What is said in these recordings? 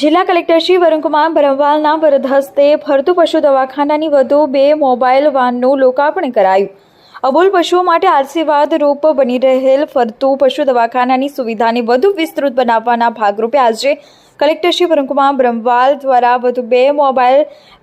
જિલ્લા કલેક્ટર શ્રી વરુણકુમાર ભરમવાલના વરદ હસ્તે ફરતું પશુ દવાખાનાની વધુ બે મોબાઈલ વાનનું લોકાર્પણ કરાયું. અબોલ પશુઓ માટે આશીર્વાદ રૂપ બની રહેલ ફરતું પશુ દવાખાનાની સુવિધાને વધુ વિસ્તૃત બનાવવાના ભાગરૂપે આજે કલેક્ટર શ્રી બ્રહ્મવાલ દ્વારા વધુ બે મોબાઈલ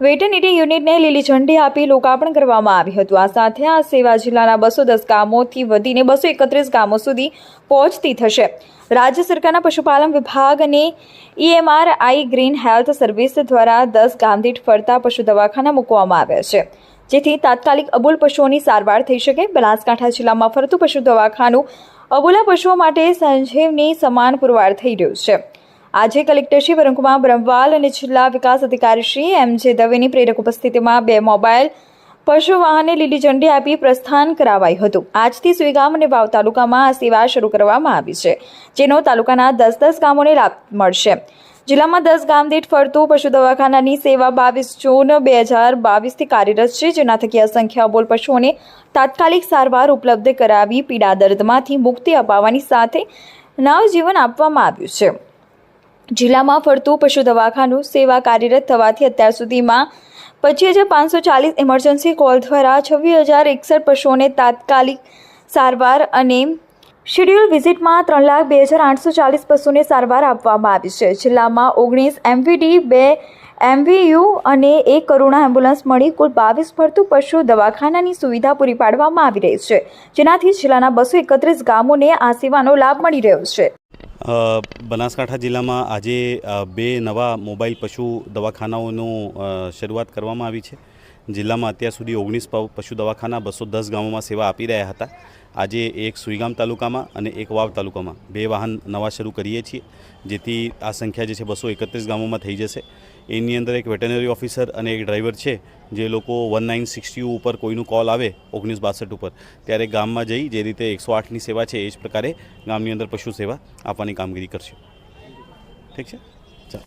વેટરનિટી યુનિટને લીલી ઝંડી આપી લોકાર્પણ કરવામાં આવ્યું હતું. આ સાથે આ સેવા જિલ્લાના બસો દસ ગામોથી વધીને બસો એકત્રીસ ગામો સુધી પહોંચતી થશે. રાજ્ય સરકારના પશુપાલન વિભાગ અને EMR I green health service દ્વારા દસ ગામ ફરતા પશુ દવાખાના મૂકવામાં આવ્યા છે. જેથી તાત્કાલિક અબોલ પશુઓની સારવાર થઈ શકે. બનાસકાંઠા જિલ્લામાં ફરતું પશુ દવાખાનું અબોલા પશુઓ માટે સંજીવની સમાન પુરવાર થઈ રહ્યું છે. આજે કલેક્ટર શ્રી વરુણકુમાર બ્રહ્મવાલ અને જિલ્લા વિકાસ અધિકારી શ્રી એમ જે દવેની પ્રેરક ઉપસ્થિતિમાં બે મોબાઈલ પશુ વાહને લીલી ઝંડી આપી પ્રસ્થાન કરાવાયું હતું. આજથી સુઈગામ અને વાવ તાલુકામાં આ સેવા શરૂ કરવામાં આવી છે, જેનો તાલુકાના દસ દસ ગામોને લાભ મળશે. જિલ્લામાં દસ ગામ દીઠ ફરતું પશુ દવાખાનાની સેવા બાવીસ જૂન બે હજાર બાવીસથી કાર્યરત છે, જેના થકી અસંખ્ય અબોલ પશુઓને તાત્કાલિક સારવાર ઉપલબ્ધ કરાવી પીડા દર્દમાંથી મુક્તિ અપાવવાની સાથે નવજીવન આપવામાં આવ્યું છે. જિલ્લામાં ફરતું પશુ દવાખાનું સેવા કાર્યરત થવાથી અત્યાર સુધીમાં પચીસ હજાર પાંચસો ચાલીસ ઇમરજન્સી કોલ દ્વારા છવ્વીસ હજાર એકસઠ પશુઓને તાત્કાલિક સારવાર અને શેડ્યુલ વિઝિટમાં ત્રણ લાખ બે હજાર આઠસો ચાલીસ પશુને સારવાર આપવામાં આવી છે. જિલ્લામાં ઓગણીસ એમવીડી બે એમવીયુ અને એક કરુણા એમ્બ્યુલન્સ મળી કુલ બાવીસ ફરતું પશુ દવાખાનાની સુવિધા પૂરી પાડવામાં આવી રહી છે. જેનાથી જિલ્લાના બસો એકત્રીસ ગામોને આ સેવાનો લાભ મળી રહ્યો છે. બનાસકાંઠા જિલ્લામાં આજે બે નવા મોબાઈલ પશુ દવાખાનાઓનું શરૂઆત કરવામાં આવી છે. જિલ્લામાં અત્યાર સુધી ઓગણીસ પશુ દવાખાના બસો દસ ગામોમાં સેવા આપી રહ્યા હતા. આજે એક સુઈગામ તાલુકામાં અને એક વાવ તાલુકામાં બે વાહન નવા શરૂ કરીએ છીએ, જેથી આ સંખ્યા જે છે બસો એકત્રીસ ગામોમાં થઈ જશે. એની અંદર એક વેટરનરી ઓફિસર અને એક ડ્રાઈવર છે, જે લોકો વન નાઇન સિક્સટી ઉપર કોઈનું કોલ આવે ઓગણીસ બાસઠ ઉપર, ત્યારે ગામમાં જઈ જે રીતે એકસો આઠની સેવા છે એ જ પ્રકારે ગામની અંદર પશુ સેવા આપવાની કામગીરી કરશે. ઠીક છે?